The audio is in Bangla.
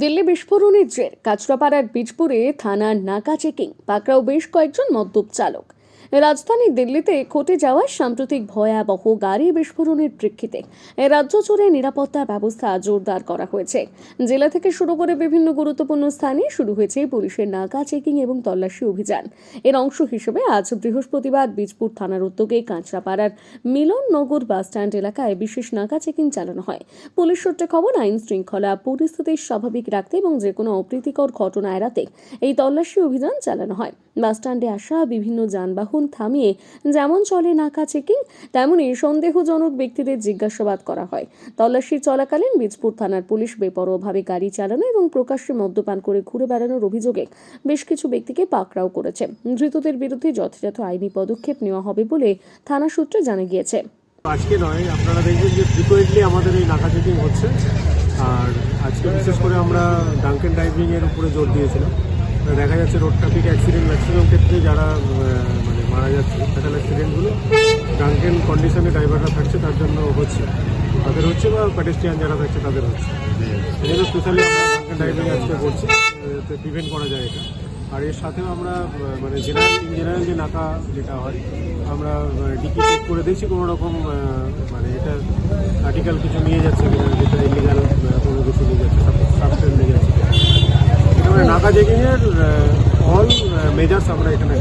দিল্লি বিস্ফোরণের জের কাঁচরাপাড়ার বীজপুরে থানার নাকা চেকিং পাকড়াও বেশ কয়েকজন মদ্যপ চালক। রাজধানী দিল্লিতে ঘটে যাওয়া সাম্প্রতিক ভয়াবহ গাড়ি বিস্ফোরণের প্রেক্ষিতে রাজ্য জুড়ে নিরাপত্তা ব্যবস্থা জোরদার করা হয়েছে। জেলা থেকে শুরু করে বিভিন্ন গুরুত্বপূর্ণ স্থানে শুরু হয়েছে পুলিশের নাকা চেকিং এবং তল্লাশি অভিযান। এর অংশ হিসেবে আজ বৃহস্পতিবার বীজপুর থানার উদ্যোগে কাঁচরাপাড়ার মিলননগর বাসস্ট্যান্ড এলাকায় বিশেষ নাকা চেকিং চালানো হয়। পুলিশ সূত্রে খবর, আইন শৃঙ্খলা পরিস্থিতি স্বাভাবিক রাখতে এবং যে কোনো অপ্রীতিকর ঘটনা এড়াতে এই তল্লাশি অভিযান চালানো হয়। বাসস্ট্যান্ডে আসা বিভিন্ন যানবাহন থামিয়ে যেমন চলে নাকা চেকিং, তেমনই সন্দেহজনক ব্যক্তিদের জিজ্ঞাসাবাদ করা হয়। তল্লাশি চলাকালীন বীজপুর থানার পুলিশ বেপরোয়াভাবে গাড়ি চালানো এবং প্রকাশ্যে মদ্যপান করে ঘুরে বেড়ানোর অভিযোগে বেশ কিছু ব্যক্তিকে পাকড়াও করেছে। ধৃতদের বিরুদ্ধে যথাযথ আইনি পদক্ষেপ নেওয়া হবে বলে থানা সূত্রে জানা গিয়েছে। আজকে নয়, আপনারা দেখবেন যে ফ্রিকোয়েন্টলি আমাদের এই নাকা চেকিং হচ্ছে। আর আজকে বিশেষ করে আমরা ডাঙ্কেন ড্রাইভিংয়ের উপরে জোর দিয়েছিলাম। দেখা যাচ্ছে রোড ট্রাফিক অ্যাক্সিডেন্ট ম্যাক্সিমাম ক্ষেত্রে যারা মারা যাচ্ছে। ফ্যাটাল অ্যাক্সিডেন্টগুলো ডাঙ্কেন কন্ডিশনে ড্রাইভাররা থাকছে, তার জন্য হচ্ছে। তাদের হচ্ছে বা প্যাটেস্ট্রিয়ান যারা থাকছে, তাদের হচ্ছে। জন্য স্পেশালি আমরা ড্রাইভিং আজকে করছি প্রিভেন্ট করা যায় এটা। আর এর সাথেও আমরা মানে জেনারেল ইন জেনারেল যে নাকা যেটা হয়, আমরা ডিকি চেক করে দেখছি, কোনো রকম মানে এটা আর্টিকেল কিছু নিয়ে যাচ্ছে কিনা, যেটা ইলিগাল কোনো কিছু নিয়ে যাচ্ছে সাবস্টেন্স নিয়ে যাচ্ছে। এটা মানে নাকা চেকিংয়ের অল মেজার্স আমরা এখানে